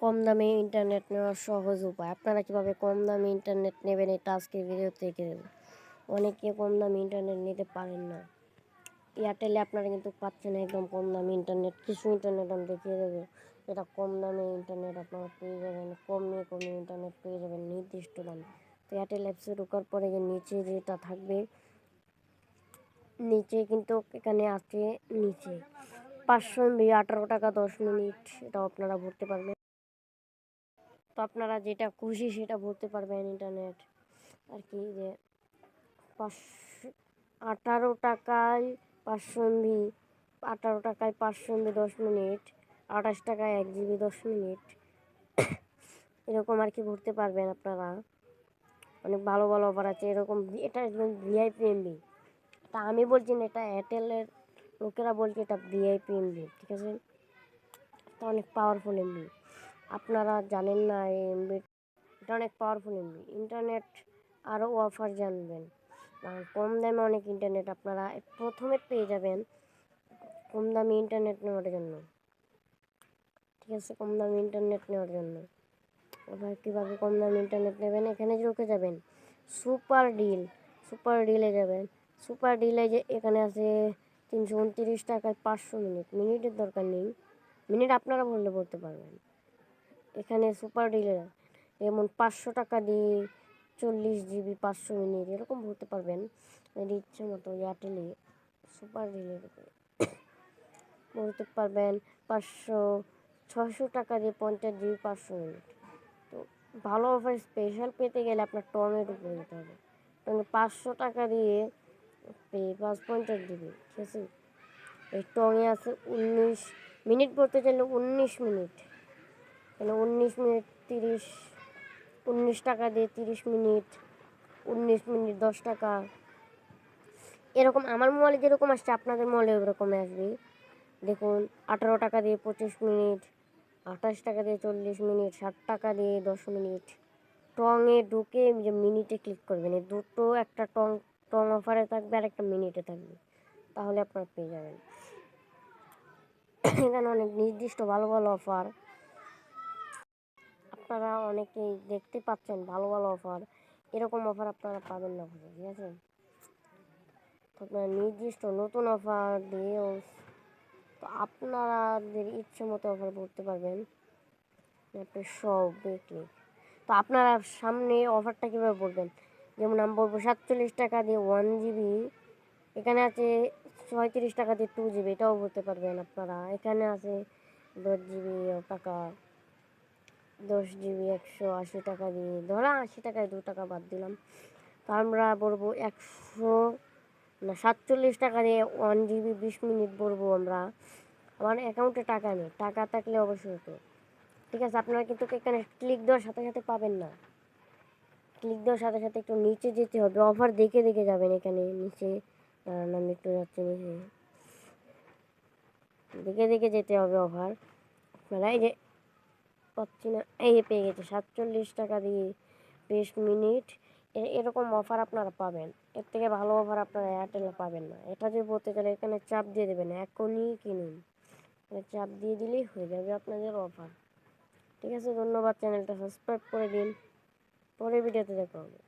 কম দামে ইন্টারনেট নেওয়ার সহজ উপায়। আপনারা কীভাবে কম দামে ইন্টারনেট নেবেন এটা আজকের ভিডিওতে দেখে দেবো। অনেকে কম দামে ইন্টারনেট নিতে পারেন না। এয়ারটেলে আপনারা কিন্তু পাচ্ছেন একদম কম দামে ইন্টারনেট। কিছু ইন্টারনেট আমি দেখিয়ে দেবো। এটা কম দামে ইন্টারনেট আপনারা পেয়ে যাবেন। কমে কমে ইন্টারনেট পেয়ে যাবেন নির্দিষ্ট দামে। তো এয়ারটেল অ্যাপসে ঢোকার পরে যে নিচে যেটা থাকবে, নিচে কিন্তু এখানে আছে নিচে। পাঁচশো এমবি আঠারো টাকা দশ মিনিট। এটাও আপনারা ভরতে পারবেন। আপনারা যেটা খুশি সেটা ভরতে পারবেন ইন্টারনেট আর কি যে পাঁচশো আঠারো টাকায় পাঁচশো এমবি, আঠারো টাকায় পাঁচশো এমবি দশ মিনিট, আঠাশ টাকায় এক জিবি দশ মিনিট। এরকম আর কি ভরতে পারবেন আপনারা। অনেক ভালো ভালো অফার আছে। এরকম এটা ভিআইপি এমবি তা আমি বলছি না, এটা এয়ারটেলের লোকেরা বলছে এটা ভিআইপি এমবি ঠিক আছে? এটা অনেক পাওয়ারফুল এমবি আপনারা জানেন না, এই এমবি এটা অনেক পাওয়ারফুল এমবি। ইন্টারনেট আরও অফার জানবেন। কম দামে অনেক ইন্টারনেট আপনারা প্রথমে পেয়ে যাবেন কম দামি ইন্টারনেট নেওয়ার জন্য। ঠিক আছে, কম দামি ইন্টারনেট নেওয়ার জন্য। এবার কীভাবে কম দামি ইন্টারনেট নেবেন? এখানে ঢুকে যাবেন। সুপার ডিল সুপার ডিলে যাবেন। সুপার ডিলে যে এখানে আছে তিনশো উনত্রিশ টাকায় পাঁচশো মিনিট। মিনিটের দরকার নেই। মিনিট আপনারা বললে বলতে পারবেন। এখানে সুপার ডিলে যেমন পাঁচশো টাকা দিয়ে চল্লিশ জিবি পাঁচশো মিনিট, এরকম ভরতে পারবেন। ইচ্ছে মতো এয়ারটেলে সুপার ডিলে ভরতে পারবেন পাঁচশো ছশো টাকা দিয়ে পঞ্চাশ জিবি পাঁচশো মিনিট। তো ভালো অফার স্পেশাল পেতে গেলে আপনার টমেটো করে যেতে হবে। পাঁচশো টাকা দিয়ে পাঁচ পঞ্চাশ জিবি ঠিক আছে? এই টঙে আছে উনিশ, মিনিট পড়তে চাইলে উনিশ মিনিট। মানে উনিশ মিনিট তিরিশ, উনিশ টাকা দিয়ে তিরিশ মিনিট, উনিশ মিনিট দশ টাকা। এরকম আমার মোবাইলে যেরকম আসছে, আপনাদের মোবাইলে ওরকম আসবে। দেখুন, আঠারো টাকা দিয়ে পঁচিশ মিনিট, আঠাশ টাকা দিয়ে চল্লিশ মিনিট, ষাট টাকা দিয়ে দশ মিনিট। টংয়ে ঢুকে যে মিনিটে ক্লিক করবেন। এই দুটো একটা টং টং অফারে থাকবে আর একটা মিনিটে থাকবে। তাহলে আপনারা পেয়ে যাবেন। এখানে অনেক নির্দিষ্ট ভালো ভালো অফার। আপনারা অনেকেই দেখতে পাচ্ছেন ভালো ভালো অফার এরকম অফার আপনারা পাবেন না ঠিক আছে? আপনারা নির্দিষ্ট নতুন অফার দিয়েও তো আপনাদের ইচ্ছে মতো অফার করতে পারবেন। আপনি সব দেখলে। তো আপনারা সামনে অফারটা কীভাবে বলবেন যেমন আমি বলব, সাতচল্লিশ টাকা দিয়ে ওয়ান জিবি এখানে আছে ছয়ত্রিশ টাকা দিয়ে টু জিবি এটাও বলতে পারবেন আপনারা। এখানে আছে দশ জিবি টাকা। দশ জিবি একশো আশি টাকা দিয়ে। ধরা আশি টাকায় দু টাকা বাদ দিলাম। তো আমরা বলব একশো, না, সাতচল্লিশ টাকা দিয়ে ওয়ান জিবি, বিশ মিনিট বলব আমরা। আমার অ্যাকাউন্টে টাকা নেই। টাকা থাকলে অবশ্যই হতো। ঠিক আছে, আপনারা কিন্তু এখানে ক্লিক দেওয়ার সাথে সাথে পাবেন না। ক্লিক দেওয়ার সাথে সাথে একটু নিচে যেতে হবে। অফার দেখে দেখে যাবেন এখানে। নিচে দাঁড়ান আমি একটু যাচ্ছি নিচে। দেখে দেখে যেতে হবে অফার আপনারা এই যে পাচ্ছি না। এই পেয়ে গেছে, সাতচল্লিশ টাকা দিয়ে বিশ মিনিট। এরকম অফার আপনারা পাবেন। এর থেকে ভালো অফার আপনারা এয়ারটেলে পাবেন না। এটা যদি বলতে গেলে এখানে চাপ দিয়ে দেবেন, এখনই কিনুন। চাপ দিয়ে দিলেই হয়ে যাবে আপনাদের অফার ঠিক আছে, ধন্যবাদ চ্যানেলটা সাবস্ক্রাইব করে দিন। পরের ভিডিওতে দেখা হবে।